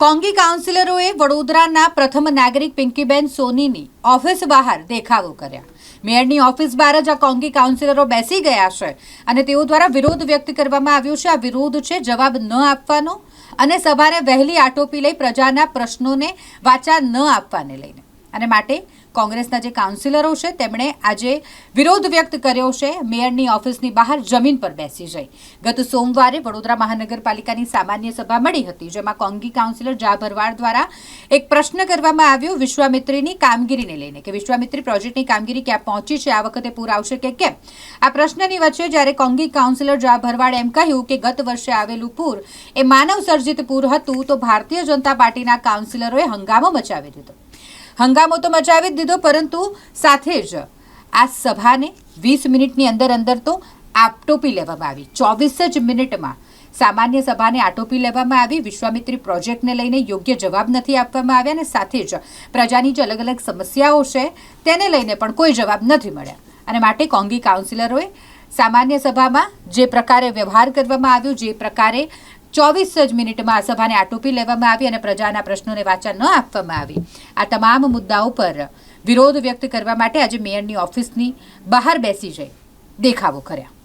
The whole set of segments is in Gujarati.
કોંગી કાઉન્સિલરોએ વડોદરાના પ્રથમ નાગરિક પિંકીબેન સોનીની ઓફિસ બહાર દેખાવો કર્યા. મેયરની ઓફિસ બહાર જ આ કોંગી કાઉન્સિલરો બેસી ગયા છે અને તેઓ દ્વારા વિરોધ વ્યક્ત કરવામાં આવ્યો છે. આ વિરોધ છે જવાબ ન આપવાનો અને સભાને વહેલી આટોપી લઈ પ્રજાના પ્રશ્નોને વાચા ન આપવાને લઈને. અને માટે કોંગ્રેસના જે કાઉન્સિલરો છે, તેમણે આજે વિરોધ વ્યક્ત કર્યો છે. મેયરની ઓફિસની બહાર જમીન પર બેસી જઈ. ગત સોમવારે વડોદરા મહાનગરપાલિકાની સામાન્ય સભા મળી હતી, જેમાં કોંગી કાઉન્સિલર જા ભરવાડ દ્વારા એક પ્રશ્ન કરવામાં આવ્યો વિશ્વામિત્રીની કામગીરીને લઈને કે વિશ્વામિત્રી પ્રોજેક્ટની કામગીરી ક્યાં પહોંચી છે, આ વખતે પૂર આવશે કે કેમ? આ પ્રશ્નની વચ્ચે જ્યારે કોંગી કાઉન્સિલર જા ભરવાડ એમ કહ્યું કે ગત વર્ષે આવેલું પૂર એ માનવ સર્જિત પૂર હતું, તો ભારતીય જનતા પાર્ટીના કાઉન્સિલરોએ હંગામો મચાવી દીધો. હંગામો તો મચાવી જ દીધો, પરંતુ સાથે જ આ સભાને વીસ મિનિટની અંદર અંદર તો આટોપી લેવામાં આવી. ચોવીસ જ મિનિટમાં સામાન્ય સભાને આટોપી લેવામાં આવી. વિશ્વામિત્રી પ્રોજેક્ટને લઈને યોગ્ય જવાબ નથી આપવામાં આવ્યા અને સાથે જ પ્રજાની જે અલગ અલગ સમસ્યાઓ છે તેને લઈને પણ કોઈ જવાબ નથી મળ્યા. અને માટે કોંગી કાઉન્સિલરોએ સામાન્ય સભામાં જે પ્રકારે વ્યવહાર કરવામાં આવ્યો, જે પ્રકારે ચોવીસ જ મિનિટમાં સભાને આટોપી લેવામાં આવી અને પ્રજાના પ્રશ્નોને વાચા ન આપવામાં આવી. આ તમામ મુદ્દાઓ પર વિરોધ વ્યક્ત કરવા માટે આજે મેયરની ઓફિસની બહાર બેસી જઈ. દેખાવો કર્યા.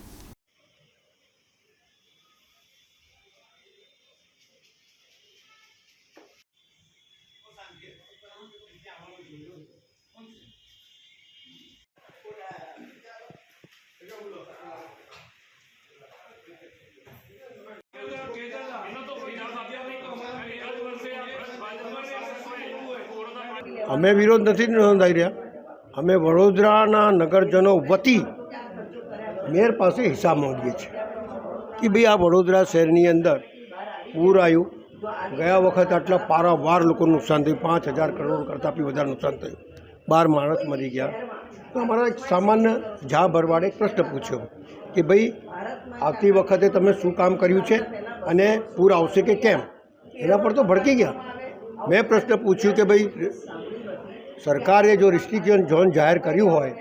અમે વિરોધ નથી નોંધાઈ રહ્યા. અમે વડોદરાના નગરજનો વતી મેયર પાસે હિસાબ માંગીએ છીએ કે ભાઈ આ વડોદરા શહેરની અંદર પૂર આવ્યું. ગયા વખત આટલા પારાવાર લોકોનું નુકસાન થયું. પાંચ હજાર કરોડ કરતાં બી વધારે નુકસાન થયું. બાર માણસ મરી ગયા. તો અમારા એક સામાન્ય જા ભરવાડે પ્રશ્ન પૂછ્યો કે ભાઈ આવતી વખતે તમે શું કામ કર્યું છે? અને પૂર આવશે કે કેમ? એના પર તો ભડકી ગયા. મેં પ્રશ્ન પૂછ્યું કે ભાઈ, સરકારે જો રિસ્ટ્રિક્શન ઝોન જાહેર કર્યું હોય,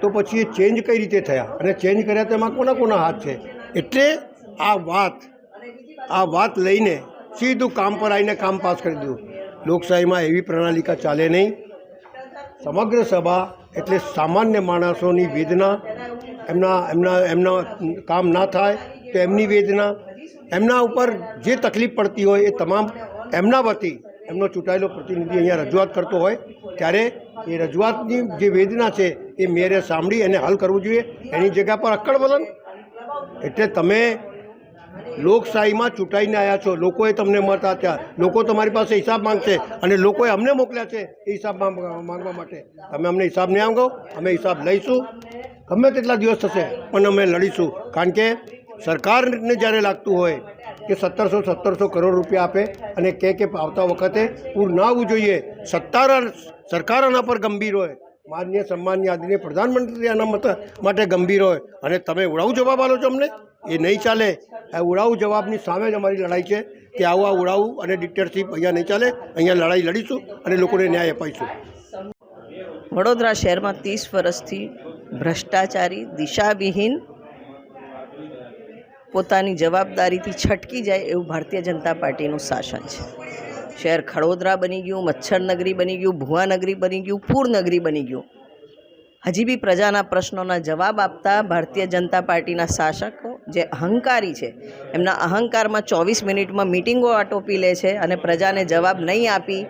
તો પછી એ ચેન્જ કઈ રીતે થયા? અને ચેન્જ કર્યા તેમાં કોના કોના હાથ છે? એટલે આ વાત આ વાત લઈને સીધું કામ પર આવીને કામ પાસ કરી દીધું. લોકશાહીમાં એવી પ્રણાલિકા ચાલે નહીં. સમગ્ર સભા એટલે સામાન્ય માણસોની વેદના, એમના એમના એમના કામ ના થાય તો એમની વેદના એમના ઉપર જે તકલીફ પડતી હોય એ તમામ એમના વતી એમનો ચૂંટાયેલો પ્રતિનિધિ અહીંયા રજૂઆત કરતો હોય, ત્યારે એ રજૂઆતની જે વેદના છે એ મેયરે સાંભળી એને હલ કરવું જોઈએ. એની જગ્યા પર અક્કડ વલણ. એટલે તમે લોકશાહીમાં ચૂંટાઈને આવ્યા છો, લોકોએ તમને મત આપ્યા લોકો તમારી પાસે હિસાબ માંગશે અને લોકોએ અમને મોકલ્યા છે એ હિસાબ માંગ- માંગવા માટે. તમે અમને હિસાબ નહીં આંગો અમે હિસાબ લઈશું. ગમે તેટલા દિવસ થશે, પણ અમે લડીશું. કારણ કે સરકારને જ્યારે લાગતું હોય કે સત્તરસો સત્તરસો કરોડ રૂપિયા આપે અને કહે કે આવતા વખતે પૂર ના આવવું જોઈએ, સત્તાર સરકાર આના પર ગંભીર હોય, માન્ય સન્માન્ય આદિને પ્રધાનમંત્રી આના મત માટે ગંભીર હોય. અને તમે ઉડાવ જવાબ આલો છો અમને? એ નહીં ચાલે. આ ઉડાવ જવાબની સામે જ અમારી લડાઈ છે કે આવું આ ઉડાવું અને ડિક્ટરશીપ અહીંયા નહીં ચાલે. અહીંયા લડાઈ લડીશું અને લોકોને ન્યાય અપાઈશું. વડોદરા શહેરમાં ત્રીસ વર્ષથી ભ્રષ્ટાચારી, દિશાવિહીન પોતાની જવાબદારીથી છટકી જાય એવું ભારતીય જનતા પાર્ટીનું શાસન છે. શહેર ખડોદરા બની ગયું મચ્છરનગરી બની ગયું ભુવાનગરી બની ગયું પૂરનગરી બની ગયું. હજી બી પ્રજાના પ્રશ્નોના જવાબ આપતા ભારતીય જનતા પાર્ટીના શાસકો જે અહંકારી છે, એમના અહંકારમાં ચોવીસ મિનિટમાં મિટિંગો આટોપી લે છે અને પ્રજાને જવાબ નહીં આપી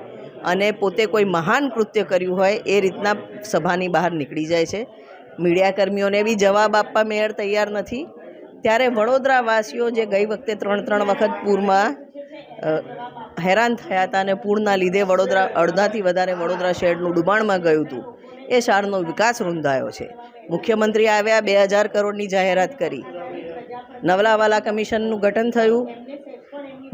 અને પોતે કોઈ મહાન કૃત્ય કર્યું હોય એ રીતના સભાની બહાર નીકળી જાય છે. મીડિયાકર્મીઓને બી જવાબ આપવા મેયર તૈયાર નથી. ત્યારે વડોદરાવાસીઓ જે ગઈ વખતે ત્રણ ત્રણ વખત પૂરમાં હેરાન થયા હતા અને પૂરના લીધે વડોદરા અડધાથી વધારે વડોદરા શહેરનું ડુબાણમાં ગયું હતું. એ શાળનો વિકાસ રૂંધાયો છે. મુખ્યમંત્રી આવ્યા બે હજાર કરોડની જાહેરાત કરી. નવલાવાલા કમિશનનું ગઠન થયું.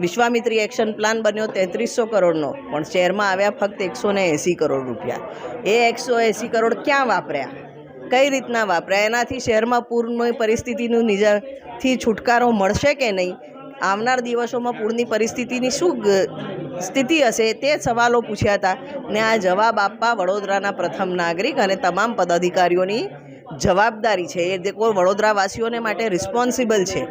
વિશ્વામિત્રી એક્શન પ્લાન બન્યો તેત્રીસો કરોડનો, પણ શહેરમાં આવ્યા ફક્ત એકસો ને એંસી કરોડ રૂપિયા. એ એકસો એંસી કરોડ ક્યાં વાપર્યા? કઈ રીતના વાપરાય? એનાથી શહેરમાં પૂરની પરિસ્થિતિનું નિજાથી છુટકારો મળશે કે નહીં? આવનાર દિવસોમાં પૂરની પરિસ્થિતિની શું સ્થિતિ હશે તે સવાલો પૂછ્યા હતા. ને આ જવાબ આપવા વડોદરાના પ્રથમ નાગરિક અને તમામ પદાધિકારીઓની જવાબદારી છે. એ દેખો, વડોદરાવાસીઓને માટે રિસ્પોન્સિબલ છે.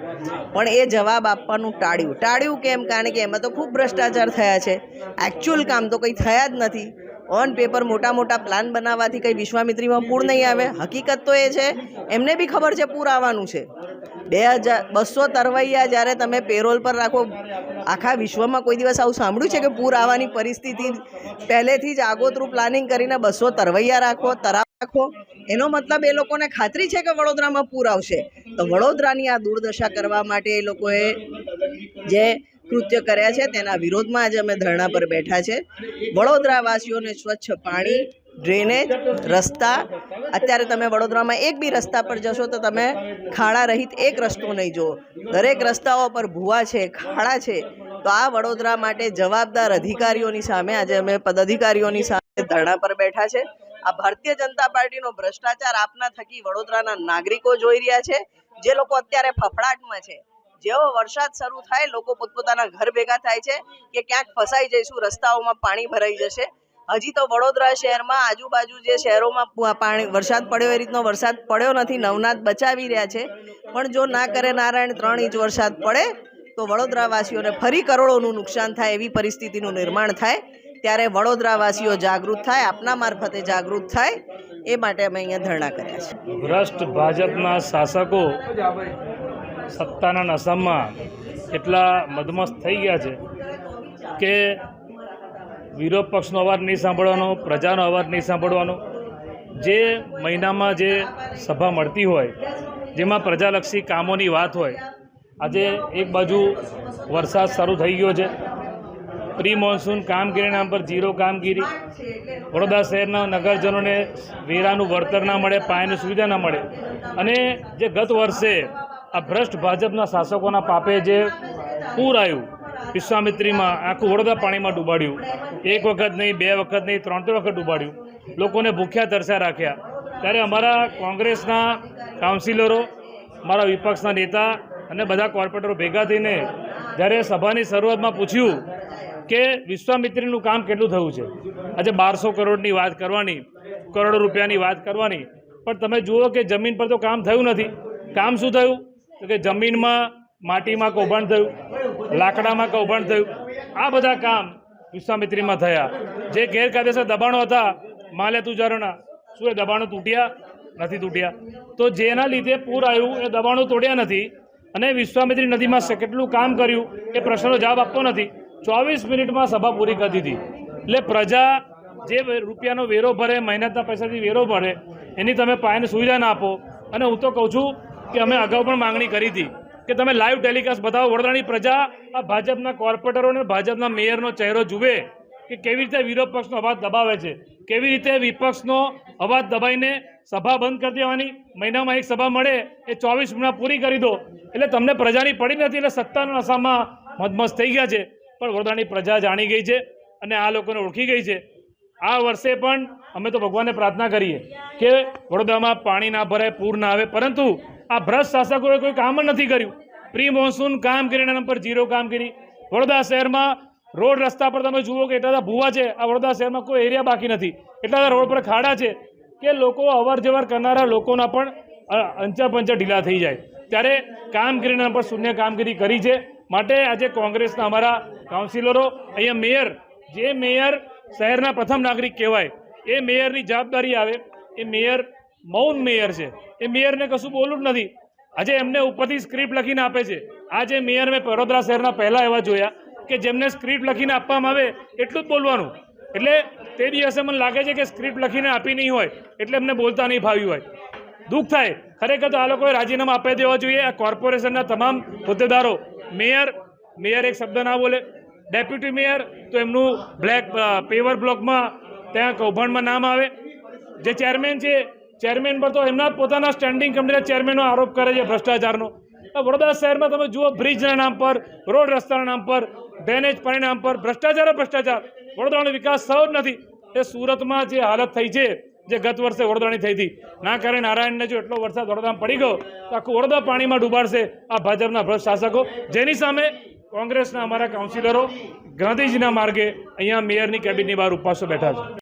પણ એ જવાબ આપવાનું ટાળ્યું. ટાળ્યું કેમ? કારણ કે એમાં તો ખૂબ ભ્રષ્ટાચાર થયા છે. એકચ્યુઅલ કામ તો કંઈ થયા જ નથી. ઓન પેપર મોટા મોટા પ્લાન બનાવવાથી કંઈ વિશ્વામિત્રીમાં પૂર નહીં આવે. હકીકત તો એ છે, એમને બી ખબર છે પૂર આવવાનું છે. બે હજાર, બસો તરવૈયા જ્યારે તમે પેરોલ પર રાખો, આખા વિશ્વમાં કોઈ દિવસ આવું સાંભળ્યું છે કે પૂર આવવાની પરિસ્થિતિ પહેલેથી જ આગોતરું પ્લાનિંગ કરીને બસો તરવૈયા રાખો તરાવ રાખો? એનો મતલબ એ લોકોને ખાતરી છે કે વડોદરામાં પૂર આવશે? તો વડોદરાની આ દુર્દશા કરવા માટે એ લોકોએ જે કૃત્ય કર્યા છે. તેના વિરોધમાં આજે અમે ધરણા પર બેઠા છે. વડોદરાવાસીઓને સ્વચ્છ પાણી, ડ્રેનેજ, રસ્તા. અત્યારે તમે વડોદરામાં એક બી રસ્તા પર જશો તો તમે ખાડા રહિત એક રસ્તો નહીં જુઓ. દરેક રસ્તાઓ પર ભૂવા છે, ખાડા છે. તો આ વડોદરા માટે જવાબદાર અધિકારીઓની સામે આજે અમે પદાધિકારીઓની સામે ધરણા પર બેઠા છે. આ ભારતીય જનતા પાર્ટીનો ભ્રષ્ટાચાર આપના થકી વડોદરાના નાગરિકો જોઈ રહ્યા છે. જે લોકો અત્યારે ફફડાટમાં છે. જેવો વરસાદ શરૂ થાય, લોકો પોતપોતાના ઘર ભેગા થાય છે કે ક્યાંક ફસાઈ જઈશું, રસ્તાઓમાં પાણી ભરાઈ જશે. હજી તો વડોદરા શહેરમાં આજુબાજુ જે શહેરોમાં પાણી, વરસાદ પડ્યો, એ રીતનો વરસાદ પડ્યો નથી, નવનાથ બચાવી રહ્યા છે. પણ જો ના કરે નારાયણ ત્રણ ઇંચ વરસાદ પડે, તો વડોદરાવાસીઓને ફરી કરોડોનું નુકસાન થાય એવી પરિસ્થિતિનું નિર્માણ થાય. ત્યારે વડોદરાવાસીઓ જાગૃત થાય, આપના મારફતે જાગૃત થાય, એ માટે અમે અહીંયા ધરણા કર્યા છે. ભાજપના શાસકો સત્તાના નશામાં એટલા મદમસ્ત થઈ ગયા છે કે વિરોધ પક્ષનો અવાજ નહીં સાંભળવાનો, પ્રજાનો અવાજ નહીં સાંભળવાનો. જે મહિનામાં જે સભા મળતી હોય, જેમાં પ્રજાલક્ષી કામોની વાત હોય, આજે એક બાજુ વરસાદ શરૂ થઈ ગયો છે. પ્રી મોન્સૂન કામગીરીના પર ઝીરો કામગીરી. વડોદરા શહેરના નગરજનોને વેરાનું વળતર ના મળે પાયાની સુવિધા ના મળે. અને જે ગત વર્ષે આ ભ્રષ્ટ ભાજપના શાસકોના પાપે જે પૂર આવ્યું, વિશ્વામિત્રીમાં આખું વડોદરા પાણીમાં ડૂબાડ્યું. એક વખત નહીં, બે વખત નહીં, ત્રણ ત્રણ વખત ડૂબાડ્યું. લોકોને ભૂખ્યા તરસ્યા રાખ્યા. ત્યારે અમારા કોંગ્રેસના કાઉન્સિલરો મારા વિપક્ષના નેતા અને બધા કોર્પોરેટરો ભેગા થઈને જ્યારે સભાની શરૂઆતમાં પૂછ્યું કે વિશ્વામિત્રીનું કામ કેટલું થયું છે? આજે બારસો કરોડની વાત કરવાની, કરોડો રૂપિયાની વાત કરવાની. પણ તમે જુઓ કે જમીન પર તો કામ થયું નથી. કામ શું થયું? તો કે જમીનમાં માટીમાં કૌભાંડ થયું, લાકડામાં કૌભાંડ થયું, આ બધા કામ વિશ્વામિત્રીમાં થયા. જે ગેરકાયદેસર દબાણો હતા, માલે તુજારોના, શું એ દબાણો તૂટ્યા? નથી તૂટ્યા. તો જેના લીધે પૂર આવ્યું, એ દબાણો તોડ્યા નથી અને વિશ્વામિત્રી નદીમાં કેટલું કામ કર્યું, એ પ્રશ્નનો જવાબ આપતો નથી. ચોવીસ મિનિટમાં સભા પૂરી કરી દીધી. એટલે પ્રજા જે રૂપિયાનો વેરો ભરે, મહેનતના પૈસાથી વેરો ભરે, એની તમે પાયાની સુવિધા ના આપો. અને હું તો કહું છું કે અમે અગાઉ પણ માંગણી કરી હતી કે તમે લાઈવ ટેલિકાસ્ટ બતાવો. વડોદરાની પ્રજા આ ભાજપના કોર્પોરેટરો અને ભાજપના મેયરનો ચહેરો જુએ કે કેવી રીતે વિરોધ પક્ષનો અવાજ દબાવે છે. કેવી રીતે વિપક્ષનો અવાજ દબાઈને સભા બંધ કરી દેવાની. મહિનામાં એક સભા મળે, એ ચોવીસ મહિના પૂરી કરી દો. એટલે તમને પ્રજાની પડી નથી, એટલે સત્તાના નશામાં મધમસ્ત થઈ ગયા છે. પણ વડોદરાની પ્રજા જાણી ગઈ છે અને આ લોકોને ઓળખી ગઈ છે. આ વર્ષે પણ અમે તો ભગવાનને પ્રાર્થના કરીએ કે વડોદરામાં પાણી ના ભરાય, પૂર ના આવે. પરંતુ આ ભ્રષ્ટ શાસકોએ કોઈ કામ જ નથી કર્યું. પ્રી મોન્સૂન કામગીરીના નામ પર ઝીરો કામગીરી વડોદરા શહેરમાં રોડ રસ્તા પર તમે જુઓ કે એટલા ભૂવા છે. આ વડોદરા શહેરમાં કોઈ એરિયા બાકી નથી. એટલા રોડ પર ખાડા છે કે લોકો અવર જવર કરનારા લોકોના પણ અંચા પંચા ઢીલા થઈ જાય. ત્યારે કામગીરીના પર શૂન્ય કામગીરી કરી છે. માટે આજે કોંગ્રેસના અમારા કાઉન્સિલરો, અહીંયા મેયર, જે મેયર શહેરના પ્રથમ નાગરિક કહેવાય, એ મેયરની જવાબદારી આવે. એ મેયર મૌન મેયર છે. એ મેયરને કશું બોલવું જ નથી. આજે એમને ઉપરથી સ્ક્રિપ્ટ લખીને આપે છે. આજે મેયર મેં વડોદરા શહેરના પહેલાં એવા જોયા કે જેમને સ્ક્રિપ્ટ લખીને આપવામાં આવે એટલું જ બોલવાનું. એટલે તે દિવસે મને લાગે છે કે સ્ક્રિપ્ટ લખીને આપી નહીં હોય એટલે એમને બોલતા નહીં ફાવ્યું હોય. દુઃખ થાય. ખરેખર તો આ લોકોએ રાજીનામા આપી દેવા જોઈએ. આ કોર્પોરેશનના તમામ હોદ્દેદારો, મેયર મેયર એક શબ્દ ના બોલે. ડેપ્યુટી મેયર તો એમનું બ્લેક પેવર બ્લોકમાં, ત્યાં કૌભાંડમાં નામ આવે. જે ચેરમેન છે ચેરમેન પર તો એમના પોતાના સ્ટેન્ડિંગ કમિટીના ચેરમેનનો આરોપ કરે છે ભ્રષ્ટાચારનો. વડોદરા શહેરમાં તમે જુઓ બ્રિજના નામ પર રોડ રસ્તાના નામ પર ડ્રેનેજ પરિણામ પર, ભ્રષ્ટાચાર ભ્રષ્ટાચાર. વડોદરાનો વિકાસ થયો જ નથી. એ સુરતમાં જે હાલત થઈ છે, જે ગત વર્ષે વડોદરાની થઈ હતી. ના કારણે નારાયણને જો એટલો વરસાદ વડોદરામાં પડી ગયો, તો આખું વડોદરા પાણીમાં ડૂબાડશે આ ભાજપના ભ્રષ્ટ શાસકો. જેની સામે કોંગ્રેસના અમારા કાઉન્સિલરો ગાંધીજીના માર્ગે અહીંયા મેયરની કેબિનની બહાર ઉપવાસો બેઠા છે.